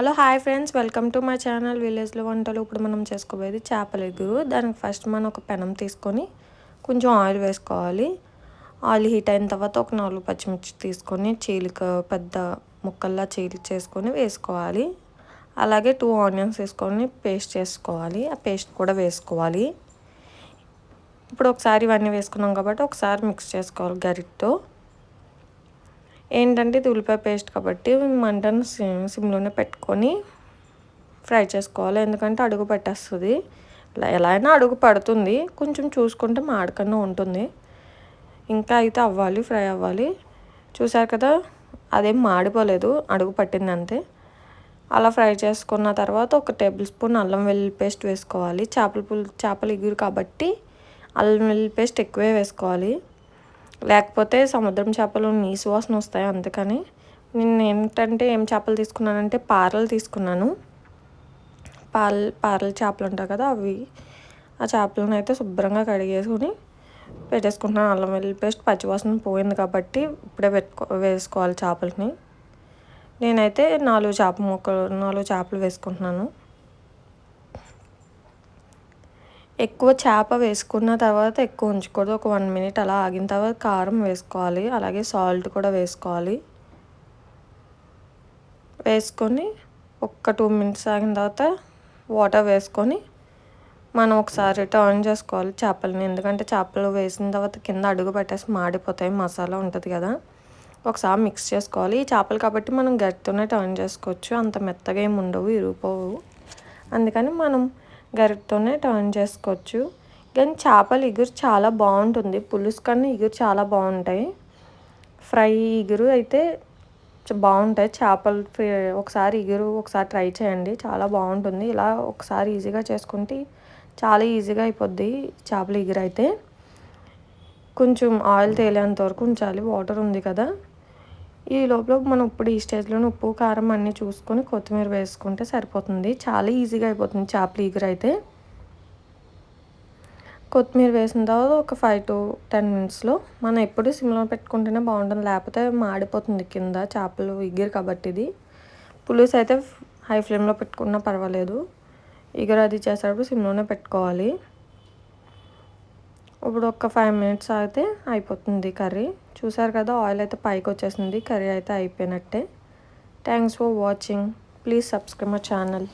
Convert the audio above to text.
Hello hi friends. Welcome to my channel విలేజ్లో వంటలు. ఇప్పుడు మనం చేసుకోబోయేది చేపల ఎగురు దానికి ఫస్ట్ మనం ఒక పెనం తీసుకొని కొంచెం ఆయిల్ వేసుకోవాలి. ఆయిల్ హీట్ అయిన తర్వాత ఒక నాలుగు పచ్చిమిర్చి తీసుకొని చీలిక పెద్ద ముక్కల్లా చీలిక చేసుకొని వేసుకోవాలి. అలాగే టూ ఆనియన్స్ వేసుకొని పేస్ట్ చేసుకోవాలి. ఆ పేస్ట్ కూడా వేసుకోవాలి. ఇప్పుడు ఒకసారి ఇవన్నీ వేసుకున్నాం కాబట్టి ఒకసారి మిక్స్ చేసుకోవాలి గరిటతో. ఏంటంటే ఇది ఉల్లిపాయ పేస్ట్ కాబట్టి మంటను సిమ్లోనే పెట్టుకొని ఫ్రై చేసుకోవాలి. ఎందుకంటే అడుగు పెట్టేస్తుంది. ఎలా అయినా అడుగు పడుతుంది. కొంచెం చూసుకుంటే మాడకన్నా ఉంటుంది. ఇంకా అయితే అవ్వాలి ఫ్రై అవ్వాలి. చూసారు కదా అదేం మాడిపోలేదు. అడుగు పట్టింది అంతే. అలా ఫ్రై చేసుకున్న తర్వాత ఒక టేబుల్ స్పూన్ అల్లం వెల్లుల్లి పేస్ట్ వేసుకోవాలి. చేపల పులు చేపలు ఎగురు కాబట్టి అల్లం వెల్లుల్లి పేస్ట్ ఎక్కువే వేసుకోవాలి. లేకపోతే సముద్రం చేపలు నీసు వాసన వస్తాయి అందుకని. నేను ఏంటంటే ఏం చేపలు తీసుకున్నానంటే పారలు తీసుకున్నాను. పాల పారల చేపలు ఉంటాయి కదా అవి. ఆ చేపలను అయితే శుభ్రంగా కడిగేసుకుని పెట్టేసుకుంటున్నాను. అల్లం వెల్లుల్లి పేస్ట్ పచ్చివాసన పోయింది కాబట్టి ఇప్పుడే పెట్టుకో వేసుకోవాలి చేపలని. నేనైతే నాలుగు చేప ముక్కలు నాలుగు చేపలు వేసుకుంటున్నాను. ఎక్కువ చేప వేసుకున్న తర్వాత ఎక్కువ ఉంచకూడదు. ఒక వన్ మినిట్ అలా ఆగిన తర్వాత కారం వేసుకోవాలి. అలాగే సాల్ట్ కూడా వేసుకోవాలి. వేసుకొని ఒక్క టూ మినిట్స్ ఆగిన తర్వాత వాటర్ వేసుకొని మనం ఒకసారి టర్న్ చేసుకోవాలి చేపలని. ఎందుకంటే చేపలు వేసిన తర్వాత కింద అడుగు పెట్టేసి మాడిపోతాయి. మసాలా ఉంటుంది కదా. ఒకసారి మిక్స్ చేసుకోవాలి. ఈ చేపలు కాబట్టి మనం గట్టితోనే టర్న్ చేసుకోవచ్చు. అంత మెత్తగా ఏమి ఉండవు ఇరిగిపోవు అందుకని మనం గరిటతోనే టర్న్ చేసుకోవచ్చు. కానీ చేపల ఇగురు చాలా బాగుంటుంది. పులుసు కన్నా ఇగురు చాలా బాగుంటాయి. ఫ్రై ఇగురు అయితే బాగుంటాయి. చేపలు ఒకసారి ఇగురు ఒకసారి ట్రై చేయండి. చాలా బాగుంటుంది. ఇలా ఒకసారి ఈజీగా చేసుకుంటే చాలా ఈజీగా అయిపోద్ది చేపల ఇగురు అయితే. కొంచెం ఆయిల్ తేలేంత వరకు ఉంచాలి. వాటర్ ఉంది కదా. ఈ లోపల మనం ఇప్పుడు ఈ స్టేజ్లోనే ఉప్పు కారం అన్నీ చూసుకొని కొత్తిమీర వేసుకుంటే సరిపోతుంది. చాలా ఈజీగా అయిపోతుంది చేపల ఈగర అయితే కొత్తిమీర వేసిన తర్వాత ఒక ఫైవ్ టు టెన్ మినిట్స్లో మనం ఎప్పుడు సిమ్లో పెట్టుకుంటేనే బాగుంటుంది. లేకపోతే మాడిపోతుంది కింద చేపలు ఇగిరు కాబట్టి ఇది పులుసు అయితే హై ఫ్లేమ్లో పెట్టుకున్నా పర్వాలేదు. ఇగురు అది చేసేటప్పుడు సిమ్లోనే పెట్టుకోవాలి. ఇప్పుడు ఒక ఫైవ్ మినిట్స్ అయితే అయిపోతుంది కర్రీ. చూసారు కదా ఆయిల్ అయితే పైకి వచ్చేసింది కర్రీ అయితే అయిపోయినట్టే. Thanks for watching please subscribe my channel